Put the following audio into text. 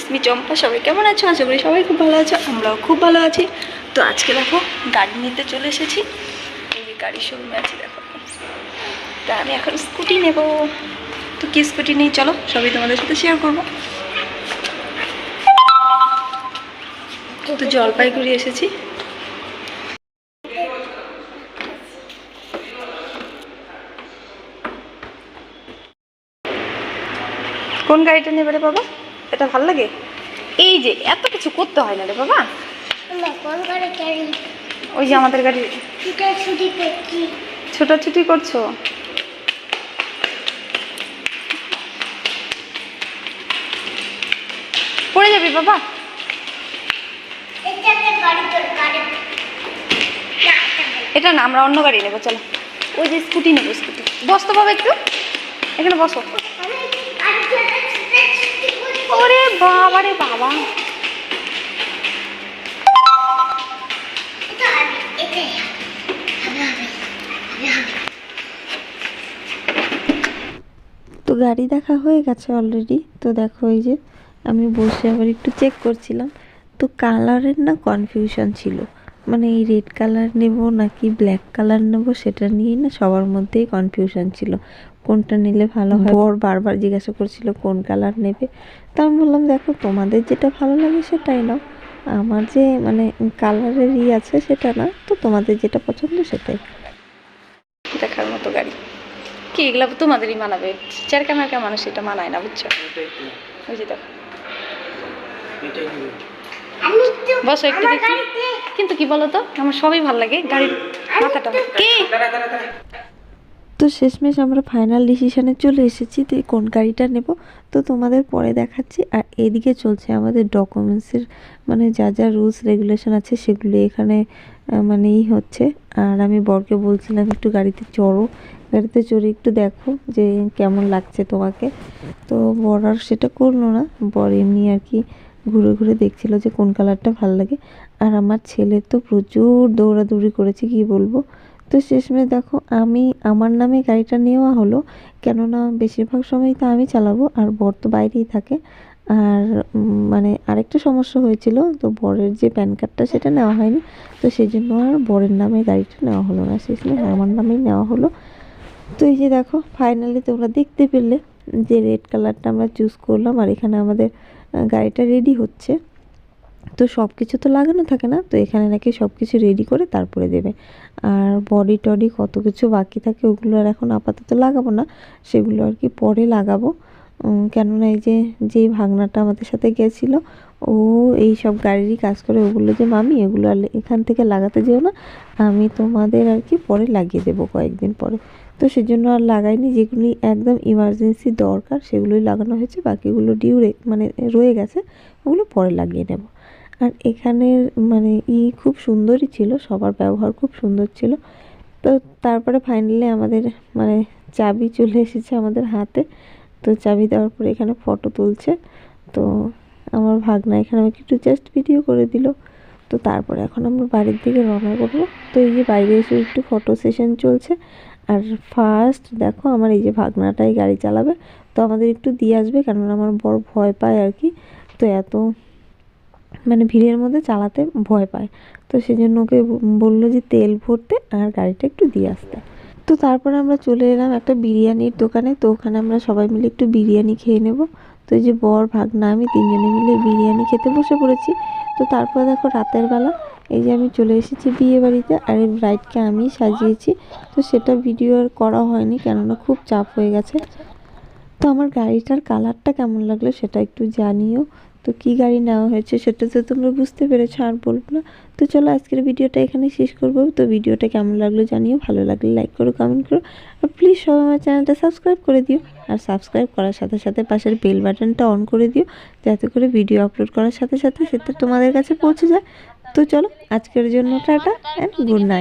রিসমি চম্পা, সবাই কেমন আছো? আশা করি সবাই খুব ভালো আছো, আমরাও খুব ভালো আছি। তো আজকে দেখো, গাড়ি নিতে চলে এসেছি। এই যে গাড়ির শোরুমে আছি, দেখো। তা আমি এখন স্কুটি নেব। তো কি স্কুটি নেই, চলো, সবই তোমাদের সাথে শেয়ার করব। তো জলপাইগুড়ি এসেছি। কোন গাড়িটা নেবে রে বাবা? এটা ভালো লাগে? এই যে এত কিছু করতে হয় না রে বাবা। ওই যে আমাদের গাড়ি। ছোটাছুটি করছ? পড়ে যাবি বাবা। এটা না আমরা অন্য গাড়ি নেব চলো। ওই যে স্কুটি নেব স্কুটি। বস তো বাবা একটু। এখানে বসো আমি আজকে একটা ছুটি ছুটি করব। ওরে বাবা রে বাবা। তো গাড়ি দেখা হয়ে গেছে অলরেডি তো দেখো ওই যে আমি বসে আবার একটু চেক করছিলাম। তো কালারের না কনফিউশন ছিল। মানে এই রেড কালার নেব নাকি ব্ল্যাক কালার নেব সেটা নিয়েই না সবার মধ্যেই কনফিউশন ছিল। কোনটা নিলে ভালো হয়? বর বারবার জিজ্ঞাসা করছিল কোন কালার নেবে? তা আমি বললাম দেখো তোমাদের যেটা ভালো লাগে সেটাই নাও। আমার যে মানে কালারের ই আছে সেটা না তো তোমাদের যেটা পছন্দ সেটাই। দেখার মতো গাড়ি। কি এগুলো তোমাদেরই মানাবে? চার ক্যামেরা মানুষ এটা মানায় না বুঝছ? ওই যে দেখো। বসো একটু দেখি। কিন্তু কি বলো তো? আমার সবই ভালো লাগে। গাড়ির মাথাটা কি? তো শেষমেশ আমরা ফাইনাল ডিসিশনে চলে এসেছি তো কোন গাড়িটা নেব। তো তোমাদের পরে দেখাচ্ছি। আর এদিকে চলছে আমাদের ডকুমেন্টসের মানে যা যা রুলস রেগুলেশন আছে সেগুলো এখানে আহ, মানে ই হচ্ছে। আর আমি বরকে বলছিলাম একটু গাড়িতে চড়ো। গাড়িতে চড়ে একটু দেখো যে কেমন লাগছে তোমাকে। তো বর আর সেটা করল না। বর এমনি আর কি ঘুরে ঘুরে দেখছিল যে কোন কালারটা ভালো লাগে। আর আমার ছেলে তো প্রচুর দৌড়াদৌড়ি করেছে, কি বলব? তো শেষমেশ দেখো, আমি, আমার নামে গাড়িটা নেওয়া হলো। কেননা বেশিরভাগ সময় তো আমি চালাবো, আর বর তো বাইরেই থাকে। আর মানে আরেকটা সমস্যা হয়েছিল, তো বরের যে প্যান কার্ডটা সেটা নেওয়া হয়নি। তো সেই জন্য আর বরের নামে গাড়িটা নেওয়া হলো না। শেষমেশ আমার নামেই নেওয়া হলো। তো এই যে দেখো ফাইনালি তোমরা দেখতে পেলে যে রেড কালারটা আমরা চুজ করলাম। আর এখানে আমাদের গাড়িটা রেডি হচ্ছে। তো সব কিছু তো লাগানো থাকে না, তো এখানে নাকি সব কিছু রেডি করে তারপরে দেবে। আর বডি টডি কত কিছু বাকি থাকে ওগুলো আর এখন আপাতত লাগাবো না, সেগুলো আর কি পরে লাগাবো। কেননা এই যে, যেই ভাগনাটা আমাদের সাথে গেছিল, ও এই সব গাড়িরই কাজ করে ওগুলো যে, মামি, এগুলো আর এখান থেকে লাগাতে যেও না, আমি তোমাদের আর কি পরে লাগিয়ে দেবো কয়েকদিন পরে। তো সেজন্য আর লাগাইনি, যেগুলি একদম ইমার্জেন্সি দরকার, সেগুলোই লাগানো হয়েছে, বাকিগুলো ডিউ মানে রয়ে গেছে, ওগুলো পরে লাগিয়ে নেব। আর এখানের মানে ই খুব সুন্দরই ছিল, সবার ব্যবহার খুব সুন্দর ছিল। তো তারপরে ফাইনালি আমাদের মানে চাবি চলে এসেছে আমাদের হাতে তো চাবি দেওয়ার পরে এখানে ফটো তুলছে। তো আমার ভাগনা এখানে আমাকে একটু জাস্ট ভিডিও করে দিল। তো তারপরে এখন আমরা বাড়ির দিকে রওনা করব। তো এই যে বাইরে এসে একটু ফটো সেশন চলছে। আর ফার্স্ট দেখো আমার এই যে ভাগনাটাই গাড়ি চালাবে। তো আমাদের একটু দিয়ে আসবে কেননা আমার বড় ভয় পায় আর কি। তো এত মানে ভিড়ের মধ্যে চালাতে ভয় পায়। তো সেই জন্য ওকে বলল যে তেল ভরতে আর গাড়িটা একটু দিয়ে আসতে। তো তারপরে আমরা চলে এলাম একটা বিরিয়ানির দোকানে। তো ওখানে আমরা সবাই মিলে একটু বিরিয়ানি খেয়ে নেব। তো এই যে বর, ভাগনা, আমি তিনজনে মিলে বিরিয়ানি খেতে বসে পড়েছি। তো তারপরে দেখো রাতের বেলা, এই যে আমি চলে এসেছি বিয়ে বাড়িতে আর এই ব্রাইডকে আমি সাজিয়েছি। তো সেটা ভিডিও আর করা হয়নি কেননা খুব চাপ হয়ে গেছে। তো আমার গাড়িটার কালারটা কেমন লাগল সেটা একটু জানিও। তো কি গাড়ি নেওয়া হয়েছে সেটা তো তোমরা বুঝতে পেরেছ, আর বলব না। তো চলো আজকের ভিডিওটা এখানে শেষ করব। তো ভিডিওটা কেমন লাগল জানিও, ভালো লাগলে লাইক করো কমেন্ট করো, আর প্লিজ সবাই আমার চ্যানেলটা সাবস্ক্রাইব করে দিও। আর সাবস্ক্রাইব করার সাথে সাথে পাশের বেল বাটনটা অন করে দিও, যাতে করে ভিডিও আপলোড করার সাথে সাথে সেটা তোমাদের কাছে পৌঁছে যায়। তো চলো আজকের জন্য টাটা অ্যান্ড গুড নাইট